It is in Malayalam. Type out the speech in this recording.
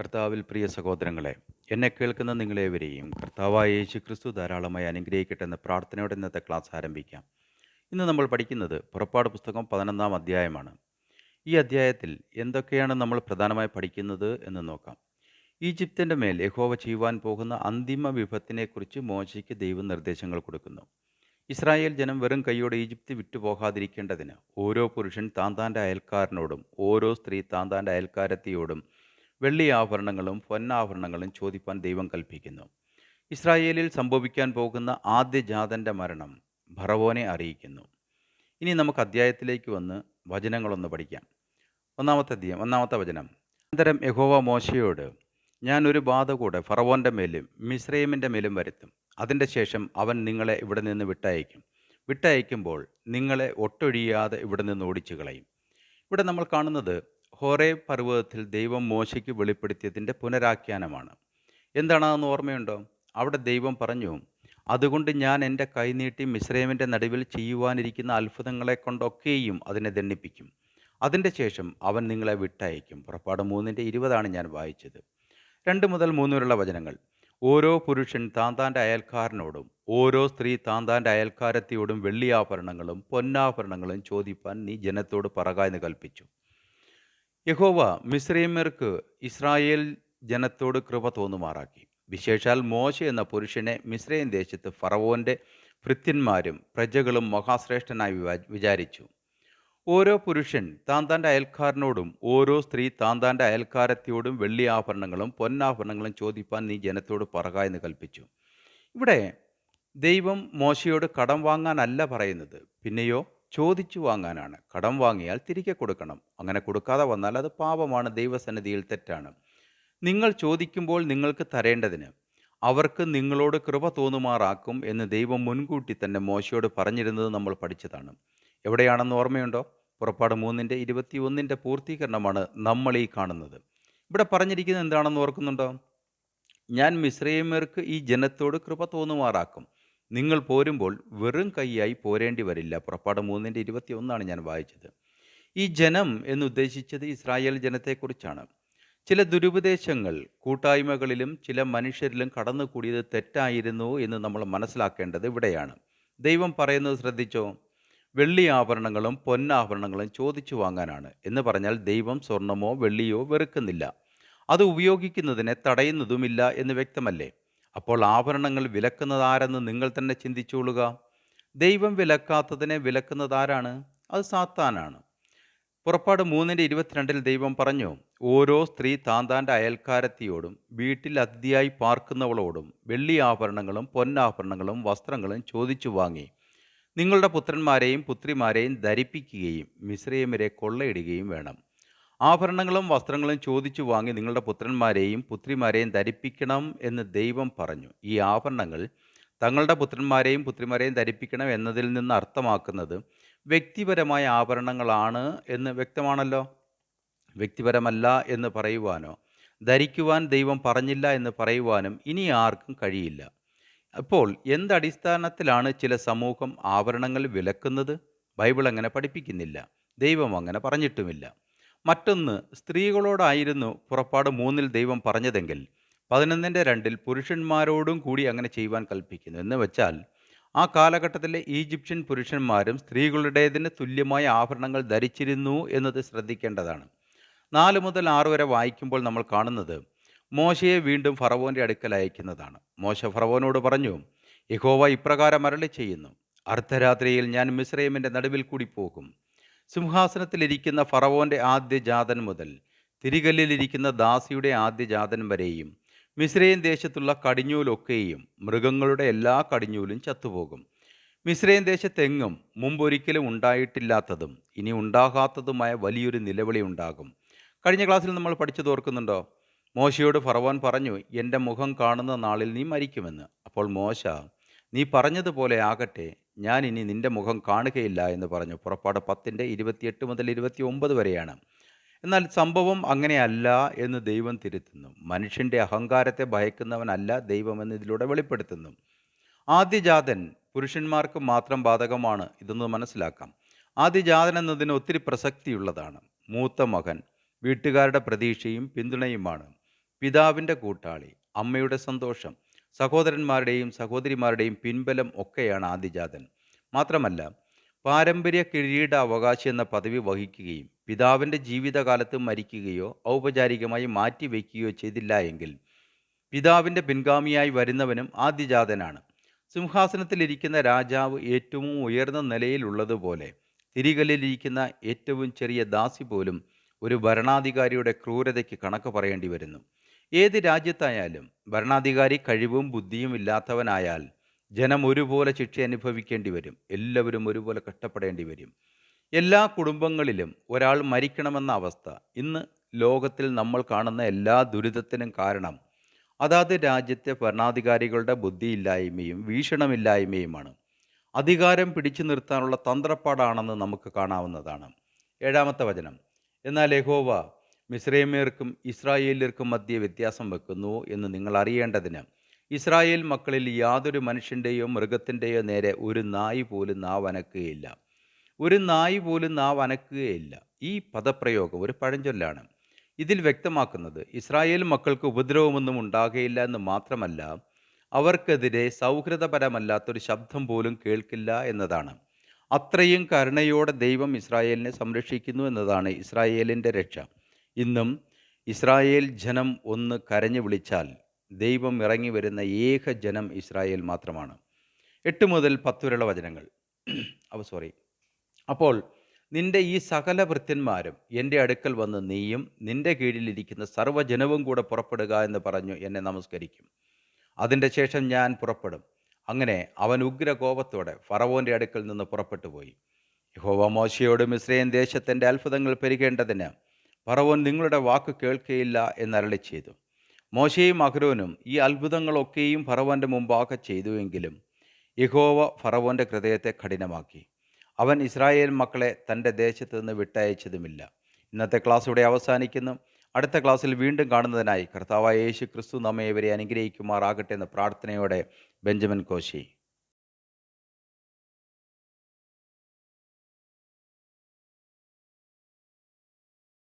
കർത്താവിൽ പ്രിയ സഹോദരങ്ങളെ എന്നെ കേൾക്കുന്ന നിങ്ങളേവരെയും കർത്താവായ യേശു ക്രിസ്തു ധാരാളമായി അനുഗ്രഹിക്കട്ടെ എന്ന പ്രാർത്ഥനയോടെ ഇന്നത്തെ ക്ലാസ് ആരംഭിക്കാം. ഇന്ന് നമ്മൾ പഠിക്കുന്നത് പുറപ്പാട് പുസ്തകം പതിനൊന്നാം അധ്യായമാണ്. ഈ അധ്യായത്തിൽ എന്തൊക്കെയാണ് നമ്മൾ പ്രധാനമായി പഠിക്കുന്നത് എന്ന് നോക്കാം. ഈജിപ്തിന്റെ മേൽ യഹോവ ചെയ്യുവാൻ പോകുന്ന അന്തിമ വിപത്തിനെക്കുറിച്ച് മോശയ്ക്ക് ദൈവം നിർദ്ദേശങ്ങൾ കൊടുക്കുന്നു. ഇസ്രായേൽ ജനം വെറും കൈയോടെ ഈജിപ്ത് വിട്ടുപോകാതിരിക്കേണ്ടതിന് ഓരോ പുരുഷൻ താൻ അയൽക്കാരനോടും ഓരോ സ്ത്രീ താൻ താന്റെ അയൽക്കാരത്തിയോടും വെള്ളി ആഭരണങ്ങളും പൊന്നാഭരണങ്ങളും ചോദിപ്പാൻ ദൈവം കൽപ്പിക്കുന്നു. ഇസ്രായേലിൽ സംഭവിക്കാൻ പോകുന്ന ആദ്യ ജാതന്റെ മരണം ഭറവോനെ അറിയിക്കുന്നു. ഇനി നമുക്ക് അധ്യായത്തിലേക്ക് വന്ന് വചനങ്ങളൊന്ന് പഠിക്കാം. ഒന്നാമത്തെ അധ്യായം ഒന്നാമത്തെ വചനം. അനന്തരം യഹോവ മോശയോട് ഞാൻ ഒരു ബാധ കൂടെ ഫറവോന്റെ മേലും മിസ്രൈമിന്റെ മേലും വരുത്തും. അതിന്റെ ശേഷം അവൻ നിങ്ങളെ ഇവിടെ നിന്ന് വിട്ടയക്കും. വിട്ടയക്കുമ്പോൾ നിങ്ങളെ ഒട്ടൊഴിയാതെ ഇവിടെ നിന്ന് ഓടിച്ചു കളയും ഇവിടെ നമ്മൾ കാണുന്നത് ഹോറേ പർവതത്തിൽ ദൈവം മോശയ്ക്ക് വെളിപ്പെടുത്തിയതിന്റെ പുനരാഖ്യാനമാണ്. എന്താണെന്ന് ഓർമ്മയുണ്ടോ? അവിടെ ദൈവം പറഞ്ഞു അതുകൊണ്ട് ഞാൻ എന്റെ കൈനീട്ടി മിശ്രൈമിന്റെ നടുവിൽ ചെയ്യുവാനിരിക്കുന്ന അത്ഭുതങ്ങളെ കൊണ്ടൊക്കെയും അതിനെ ദണ്ണിപ്പിക്കും അതിന്റെ ശേഷം അവൻ നിങ്ങളെ വിട്ടയക്കും. പുറപ്പാട് മൂന്നിന്റെ ഇരുപതാണ് ഞാൻ വായിച്ചത്. രണ്ട് മുതൽ മൂന്ന് വരെയുള്ള വചനങ്ങൾ. ഓരോ പുരുഷൻ താൻ താന്റെ അയൽക്കാരനോടും ഓരോ സ്ത്രീ താൻ താന്റെ അയൽക്കാരത്തിയോടും വെള്ളിയാഭരണങ്ങളും പൊന്നാഭരണങ്ങളും ചോദിപ്പാൻ നീ ജനത്തോട് പറക എന്ന് കൽപ്പിച്ചു. യഹോവ മിസ്രൈമ്യർക്ക് ഇസ്രായേൽ ജനത്തോട് കൃപ തോന്നുമാറാക്കി. വിശേഷാൽ മോശ എന്ന പുരുഷനെ മിസ്രൈം ദേശത്ത് ഫറവോന്റെ ഭൃത്യന്മാരും പ്രജകളും മഹാശ്രേഷ്ഠനായി വിചാരിച്ചു. ഓരോ പുരുഷൻ താൻ താന്റെ അയൽക്കാരനോടും ഓരോ സ്ത്രീ താൻ താന്റെ അയൽക്കാരത്തിയോടും വെള്ളി ആഭരണങ്ങളും പൊന്നാഭരണങ്ങളും ചോദിപ്പാൻ നീ ജനത്തോട് പറക എന്ന് കൽപ്പിച്ചു. ഇവിടെ ദൈവം മോശയോട് കടം വാങ്ങാനല്ല പറയുന്നത്. പിന്നെയോ? ചോദിച്ചു വാങ്ങാനാണ്. കടം വാങ്ങിയാൽ തിരികെ കൊടുക്കണം. അങ്ങനെ കൊടുക്കാതെ വന്നാൽ അത് പാപമാണ്. ദൈവസന്നിധിയിൽ തെറ്റാണ്. നിങ്ങൾ ചോദിക്കുമ്പോൾ നിങ്ങൾക്ക് തരേണ്ടതിന് അവർക്ക് നിങ്ങളോട് കൃപ തോന്നുമാറാക്കും എന്ന് ദൈവം മുൻകൂട്ടി തന്നെ മോശയോട് പറഞ്ഞിരുന്നത് നമ്മൾ പഠിച്ചതാണ്. എവിടെയാണെന്ന് ഓർമ്മയുണ്ടോ? പുറപ്പാട് മൂന്നിന്റെ ഇരുപത്തി ഒന്നിന്റെ പൂർത്തീകരണമാണ് നമ്മൾ ഈ കാണുന്നത്. ഇവിടെ പറഞ്ഞിരിക്കുന്നത് എന്താണെന്ന് ഓർക്കുന്നുണ്ടോ? ഞാൻ മിശ്രൈമ്യർക്ക് ഈ ജനത്തോട് കൃപ തോന്നുമാറാക്കും. നിങ്ങൾ പോരുമ്പോൾ വെറും കൈയായി പോരേണ്ടി വരില്ല. പുറപ്പാട് മൂന്നിന്റെ ഇരുപത്തി ഒന്നാണ് ഞാൻ വായിച്ചത്. ഈ ജനം എന്നുദ്ദേശിച്ചത് ഇസ്രായേൽ ജനത്തെക്കുറിച്ചാണ്. ചില ദുരുപദേശങ്ങൾ കൂട്ടായ്മകളിലും ചില മനുഷ്യരിലും കടന്നുകൂടിയത് തെറ്റായിരുന്നു എന്ന് നമ്മൾ മനസ്സിലാക്കേണ്ടത് ഇവിടെയാണ്. ദൈവം പറയുന്നത് ശ്രദ്ധിച്ചോ? വെള്ളി ആഭരണങ്ങളും പൊന്നാഭരണങ്ങളും ചോദിച്ചു വാങ്ങാനാണ്. എന്ന് പറഞ്ഞാൽ ദൈവം സ്വർണമോ വെള്ളിയോ വെറുക്കുന്നില്ല. അത് ഉപയോഗിക്കുന്നതിനെ തടയുന്നതുമില്ല എന്ന് വ്യക്തമല്ലേ? അപ്പോൾ ആഭരണങ്ങൾ വിലക്കുന്നതാരെന്ന് നിങ്ങൾ തന്നെ ചിന്തിച്ചുകൊള്ളുക. ദൈവം വിലക്കാത്തതിനെ വിലക്കുന്നതാരാണ്? അത് സാത്താനാണ്. പുറപ്പാട് മൂന്നിന്റെ ഇരുപത്തിരണ്ടിൽ ദൈവം പറഞ്ഞു ഓരോ സ്ത്രീ താൻ താന്റെ അയൽക്കാരത്തിയോടും വീട്ടിൽ അതിഥിയായി പാർക്കുന്നവളോടും വെള്ളി ആഭരണങ്ങളും പൊന്നാഭരണങ്ങളും വസ്ത്രങ്ങളും ചോദിച്ചു വാങ്ങി. നിങ്ങളുടെ പുത്രന്മാരെയും പുത്രിമാരെയും ധരിപ്പിക്കുകയും മിശ്രയമിരെ കൊള്ളയിടുകയും വേണം. ആഭരണങ്ങളും വസ്ത്രങ്ങളും ചോദിച്ചു വാങ്ങി നിങ്ങളുടെ പുത്രന്മാരെയും പുത്രിമാരെയും ധരിപ്പിക്കണം എന്ന് ദൈവം പറഞ്ഞു. ഈ ആഭരണങ്ങൾ തങ്ങളുടെ പുത്രന്മാരെയും പുത്രിമാരെയും ധരിപ്പിക്കണം എന്നതിൽ നിന്ന് അർത്ഥമാക്കുന്നത് വ്യക്തിപരമായ ആഭരണങ്ങളാണ് എന്ന് വ്യക്തമാണല്ലോ? വ്യക്തിപരമല്ല എന്ന് പറയുവാനോ? ധരിക്കുവാൻ ദൈവം പറഞ്ഞില്ല എന്ന് പറയുവാനും ഇനി ആർക്കും കഴിയില്ല. അപ്പോൾ എന്തടിസ്ഥാനത്തിലാണ് ചില സമൂഹം ആഭരണങ്ങൾ വിലക്കുന്നത്? ബൈബിൾ അങ്ങനെ പഠിപ്പിക്കുന്നില്ല. ദൈവം അങ്ങനെ പറഞ്ഞിട്ടുമില്ല. മറ്റൊന്ന് സ്ത്രീകളോടായിരുന്നു പുറപ്പാട് മൂന്നിൽ ദൈവം പറഞ്ഞതെങ്കിൽ പതിനൊന്നിന്റെ രണ്ടിൽ പുരുഷന്മാരോടും കൂടി അങ്ങനെ ചെയ്യുവാൻ കൽപ്പിക്കുന്നു. എന്ന് വെച്ചാൽ ആ കാലഘട്ടത്തിലെ ഈജിപ്ഷ്യൻ പുരുഷന്മാരും സ്ത്രീകളുടേതിന് തുല്യമായ ആഭരണങ്ങൾ ധരിച്ചിരുന്നു എന്നത് ശ്രദ്ധിക്കേണ്ടതാണ്. നാല് മുതൽ ആറ് വരെ വായിക്കുമ്പോൾ നമ്മൾ കാണുന്നത് മോശയെ വീണ്ടും ഫറവോന്റെ അടുക്കൽ അയക്കുന്നതാണ്. മോശ ഫറവോനോട് പറഞ്ഞു യഹോവ ഇപ്രകാരം അരളി ചെയ്യുന്നു. അർദ്ധരാത്രിയിൽ ഞാൻ മിസ്രൈമിന്റെ നടുവിൽ കൂടി പോകും. സിംഹാസനത്തിലിരിക്കുന്ന ഫറവോന്റെ ആദ്യ ജാതൻ മുതൽ തിരികല്ലിലിരിക്കുന്ന ദാസിയുടെ ആദ്യ ജാതൻ വരെയും മിസ്രൈം ദേശത്തുള്ള കടിഞ്ഞൂലൊക്കെയും മൃഗങ്ങളുടെ എല്ലാ കടിഞ്ഞൂലും ചത്തുപോകും. മിസ്രൈം ദേശത്തെങ്ങും മുമ്പൊരിക്കലും ഉണ്ടായിട്ടില്ലാത്തതും ഇനി ഉണ്ടാകാത്തതുമായ വലിയൊരു നിലവിളി ഉണ്ടാകും. കഴിഞ്ഞ ക്ലാസ്സിൽ നമ്മൾ പഠിച്ചത് ഓർക്കുന്നുണ്ടോ? മോശയോട് ഫറവോൻ പറഞ്ഞു എന്റെ മുഖം കാണുന്ന നാളിൽ നീ മരിക്കുമെന്ന്. അപ്പോൾ മോശ നീ പറഞ്ഞതുപോലെ ആകട്ടെ ഞാൻ ഇനി നിന്റെ മുഖം കാണുകയില്ല എന്ന് പറഞ്ഞു. പുറപ്പാട് പത്തിന്റെ ഇരുപത്തിയെട്ട് മുതൽ ഇരുപത്തി ഒമ്പത് വരെയാണ്. എന്നാൽ സംഭവം അങ്ങനെയല്ല എന്ന് ദൈവം തിരുത്തുന്നു. മനുഷ്യന്റെ അഹങ്കാരത്തെ ഭയക്കുന്നവനല്ല ദൈവമെന്ന് ഇതിലൂടെ വെളിപ്പെടുത്തുന്നു. ആദ്യജാതൻ പുരുഷന്മാർക്ക് മാത്രം ബാധകമാണ് ഇതൊന്ന് മനസ്സിലാക്കാം. ആദ്യജാതൻ എന്നതിന് ഒത്തിരി പ്രസക്തിയുള്ളതാണ്. മൂത്ത മകൻ വീട്ടുകാരുടെ പ്രതീക്ഷയും പിന്തുണയുമാണ്. പിതാവിന്റെ കൂട്ടാളി അമ്മയുടെ സന്തോഷം സഹോദരന്മാരുടെയും സഹോദരിമാരുടെയും പിൻബലം ഒക്കെയാണ് ആദിജാതൻ മാത്രമല്ല പാരമ്പര്യ കിരീട അവകാശി എന്ന പദവി വഹിക്കുകയും പിതാവിന്റെ ജീവിതകാലത്ത് മരിക്കുകയോ ഔപചാരികമായി മാറ്റിവെക്കുകയോ ചെയ്തില്ല എങ്കിൽ പിതാവിന്റെ പിൻഗാമിയായി വരുന്നവനും ആദ്യജാതനാണ്. സിംഹാസനത്തിലിരിക്കുന്ന രാജാവ് ഏറ്റവും ഉയർന്ന നിലയിലുള്ളതുപോലെ തിരികലിലിരിക്കുന്ന ഏറ്റവും ചെറിയ ദാസി പോലും ഒരു ഭരണാധികാരിയുടെ ക്രൂരതയ്ക്ക് കണക്ക് പറയേണ്ടി വരുന്നു. ഏത് രാജ്യത്തായാലും ഭരണാധികാരി കഴിവും ബുദ്ധിയും ഇല്ലാത്തവനായാൽ ജനം ഒരുപോലെ ശിക്ഷ അനുഭവിക്കേണ്ടി വരും. എല്ലാവരും ഒരുപോലെ കഷ്ടപ്പെടേണ്ടി വരും. എല്ലാ കുടുംബങ്ങളിലും ഒരാൾ മരിക്കണമെന്ന അവസ്ഥ ഇന്ന് ലോകത്തിൽ നമ്മൾ കാണുന്ന എല്ലാ ദുരിതത്തിനും കാരണം അതാത് രാജ്യത്തെ ഭരണാധികാരികളുടെ ബുദ്ധിയില്ലായ്മയും വീക്ഷണമില്ലായ്മയുമാണ്. അധികാരം പിടിച്ചു നിർത്താനുള്ള തന്ത്രപ്പാടാണെന്ന് നമുക്ക് കാണാവുന്നതാണ്. ഏഴാമത്തെ വചനം. എന്നാൽ യഹോവ മിസ്രൈമ്യർക്കും ഇസ്രായേല്യർക്കും മധ്യേ വ്യത്യാസം വെക്കുന്നു എന്ന് നിങ്ങൾ അറിയേണ്ടതിന്. ഇസ്രായേൽ മക്കളിൽ യാതൊരു മനുഷ്യന്റെയോ മൃഗത്തിന്റെയോ നേരെ ഒരു നായി പോലും നാവ് അനക്കുകയില്ല. ഒരു നായി പോലും നാവ് അനക്കുകയില്ല. ഈ പദപ്രയോഗം ഒരു പഴഞ്ചൊല്ലാണ്. ഇതിൽ വ്യക്തമാക്കുന്നത് ഇസ്രായേൽ മക്കൾക്ക് ഉപദ്രവമൊന്നും ഉണ്ടാകുകയില്ല എന്ന് മാത്രമല്ല അവർക്കെതിരെ സൗഹൃദപരമല്ലാത്തൊരു ശബ്ദം പോലും കേൾക്കില്ല എന്നതാണ്. അത്രയും കരുണയോടെ ദൈവം ഇസ്രായേലിനെ സംരക്ഷിക്കുന്നു എന്നതാണ് ഇസ്രായേലിന്റെ രക്ഷ. ഇന്നും ഇസ്രായേൽ ജനം ഒന്ന് കരഞ്ഞു വിളിച്ചാൽ ദൈവം ഇറങ്ങി വരുന്ന ഏക ജനം ഇസ്രായേൽ മാത്രമാണ്. എട്ട് മുതൽ പത്ത് വരെയുള്ള വചനങ്ങൾ. അവ സോറി അപ്പോൾ നിന്റെ ഈ സകല വൃത്യന്മാരും എന്റെ അടുക്കൽ വന്ന് നീയും നിന്റെ കീഴിലിരിക്കുന്ന സർവജനവും കൂടെ പുറപ്പെടുക എന്ന് പറഞ്ഞു എന്നെ നമസ്കരിക്കും. അതിന്റെ ശേഷം ഞാൻ പുറപ്പെടും. അങ്ങനെ അവൻ ഉഗ്രകോപത്തോടെ ഫറവോന്റെ അടുക്കൽ നിന്ന് പുറപ്പെട്ടു പോയി യഹോവ മോശയോട് മിശ്രയൻ ദേശത്തിന്റെ അത്ഭുതങ്ങൾ പെരുകേണ്ടതിന് ഫറവോൻ നിങ്ങളുടെ വാക്ക് കേൾക്കുകയില്ല എന്നരളി ചെയ്തു. മോശയും അഹ്രോനും ഈ അത്ഭുതങ്ങളൊക്കെയും ഫറവോന്റെ മുമ്പാകെ ചെയ്തുവെങ്കിലും യഹോവ ഫറവോന്റെ ഹൃദയത്തെ കഠിനമാക്കി. അവൻ ഇസ്രായേൽ മക്കളെ തന്റെ ദേശത്ത് നിന്ന് വിട്ടയച്ചതുമില്ല. ഇന്നത്തെ ക്ലാസ് ഇവിടെ അവസാനിക്കുന്നു. അടുത്ത ക്ലാസ്സിൽ വീണ്ടും കാണുന്നതിനായി കർത്താവായ യേശു ക്രിസ്തു നമ്മെ ഇവരെ അനുഗ്രഹിക്കുമാറാകട്ടെ എന്ന പ്രാർത്ഥനയോടെ ബെഞ്ചമിൻ കോശി.